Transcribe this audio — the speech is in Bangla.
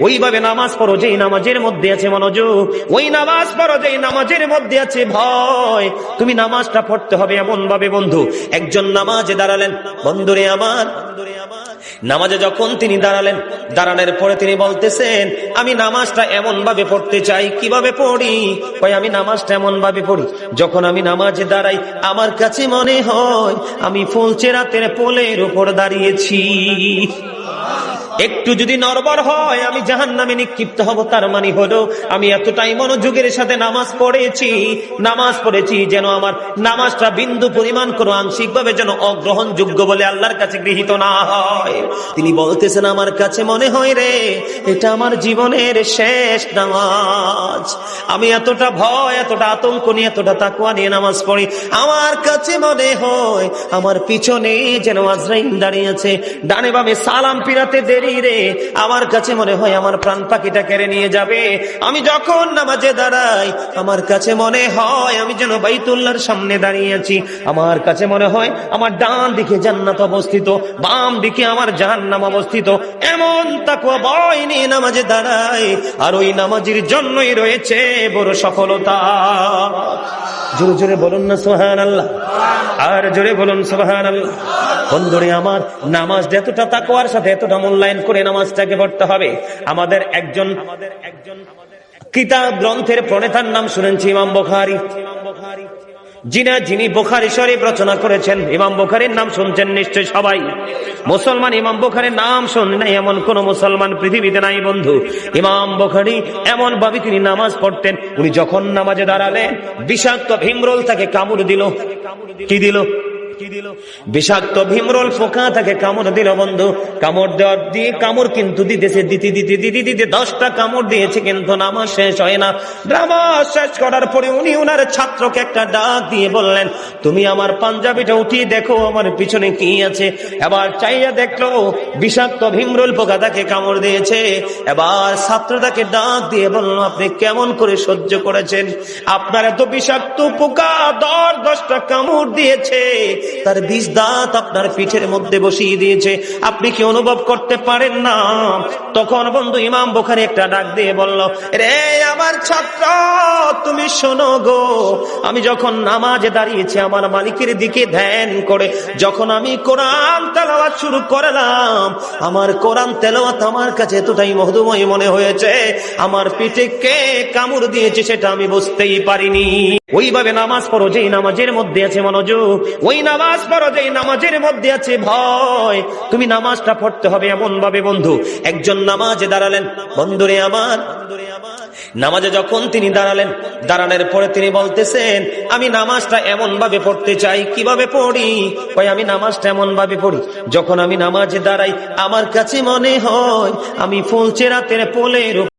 ওইভাবে নামাজ পড়ো, যেই নামাজের মধ্যে আছে মনোযোগ, ওই নামাজ পড়ো, যেই নামাজের মধ্যে আছে ভয়। তুমি নামাজটা পড়তে হবে এমন ভাবে বন্ধু। একজন নামাজে দাঁড়ালেন, বন্ধুরে আমার, নামাজে যখন তিনি দাঁড়ালেন, দাঁড়ানোর পরে তিনি বলতেছেন, আমি নামাজটা এমন ভাবে পড়তে চাই, কীভাবে পড়ি? কই আমি নামাজটা এমন ভাবে পড়ি, যখন আমি নামাজে দাঁড়াই, আমার কাছে মনে হয়, আমি ফুলচে রাতের পোলের উপর দাঁড়িয়েছি। একটু যদি নরবর হয়, আমি জাহান নামে নিক্ষিপ্ত হব, তার মানে হলো আমি এতটাই মনোযোগের সাথে নামাজ পড়েছি নামাজ পড়েছি যেন আমার নামাজটা বিন্দু পরিমাণ কোনো আংশিক ভাবে যেন অগ্রহণযোগ্য বলে আল্লাহর কাছে গৃহীত না হয়। তিনি বলতেছেন, আমার কাছে মনে হয় রে, এটা আমার জীবনের শেষ নামাজ। আমি এতটা ভয়, এতটা আতঙ্ক নিয়ে, এতটা তাকুয়া নিয়ে নামাজ পড়ি। আমার কাছে মনে হয়, আমার পিছনে যেন আজরাইল দাঁড়িয়ে আছে। ডানে বামে সালাম পিরাতে দেরি রে। আমার কাছে মনে হয় আমার প্রাণ পাখিটা কেড়ে নিয়ে যাবে। আমি যখন নামাজে দাঁড়াই, আমার কাছে মনে হয় আমি যেন বাইতুল্লাহর সামনে দাঁড়িয়ে আছি। আমার কাছে মনে হয় আমার ডান দিকে জান্নাত অবস্থিত, বাম দিকে আমার জাহান্নাম অবস্থিত। এমন তাকুয়া ভয় নিয়ে নামাজে দাঁড়াই, আর ওই নামাজের জন্যই রয়েছে বড় সফলতা। জোরে জোরে বলুন না সোহান আল্লাহ আর জোরে বলুন সোহান বন্ধুরে আমার, নামাজ এতটা তাকওয়ার সাথে এতটা মূল্যায়ন করে নামাজটাকে পড়তে হবে। আমাদের একজন আমাদের একজন কিতাব গ্রন্থের প্রণেতার নাম শুনেছি, ইমাম বখারি। যিনা যিনি বোখারি শরীফ রচনা করেছেন, ইমাম বোখারির নাম শুনছেন নিশ্চয় সবাই। মুসলমান ইমাম বোখারির নাম শুনে নাই, এমন কোন মুসলমান পৃথিবীতে নাই বন্ধু। ইমাম বোখারি এমন ভাবে তিনি নামাজ পড়তেন, উনি যখন নামাজে দাঁড়ালেন, বিষাক্ত ভীমরোল তাকে কামড় দিল। কি দিল? বিষাক্ত ফোকা তাকে কামড় দিল, বন্ধু। কামড় দেওয়ার দিয়ে কামড় কিন্তু দিতেছে, দিতে দিতে দিতে দিতে দশটা কামড় দিয়েছে, কিন্তু শেষ হয় না। শেষ করার পরে উনি উনার ছাত্রকে একটা ডাক দিয়ে বললেন, তুমি আমার পাঞ্জাবিটা উঠিয়ে দেখো, আমার পিছনে কি আছে? এবার চাইয়া দেখল, বিষাক্ত ভীমরোল পোকা তাকে কামড় দিয়েছে। এবার ডাক দিয়ে বলল, আপনি কেমন করে সহ্য করেছেন? আপনার এত বিষাক্ত পোকা দশ দশটা কামড় দিয়েছে। তার বিষ দাঁত আপনার পিঠের মধ্যে বসিয়ে দিয়েছে। আপনি কি অনুভব করতে পারেন না? তখন বন্ধু ইমাম বোখারি একটা ডাক দিয়ে বলল, রে আমার ছাত্র শোনো গো, আমি যখন নামাজে দাঁড়িয়েছি, আমার মালিকের দিকে ধ্যান করে, যখন আমি কোরআন তেলাওয়াত শুরু করলাম, আমার কোরআন তেলাওয়াত আমার কাছে এতটাই মহদুময় মনে হয়েছে, আমার পিঠে কে কামড় দিয়েছে সেটা আমি বুঝতেই পারিনি। ওইভাবে নামাজ পড়ো, যেই নামাজের মধ্যে আছে মনোযোগ, ওই নামাজ পড়ো, যেই নামাজের মধ্যে আছে ভয়। তুমি নামাজটা পড়তে হবে এমন ভাবে বন্ধু। একজন নামাজে দাঁড়ালেন, বন্ধুরে আমার নামাজে যখন তিনি দাঁড়ালেন, দাঁড়ানোর পরে তিনি বলতেছেন, আমি নামাজটা এমন ভাবে পড়তে চাই, কীভাবে পড়ি? ভাই আমি নামাজটা এমন ভাবে পড়ি, যখন আমি নামাজে দাঁড়াই, আমার কাছে মনে হয়, আমি ফুলচে রাতের পোলের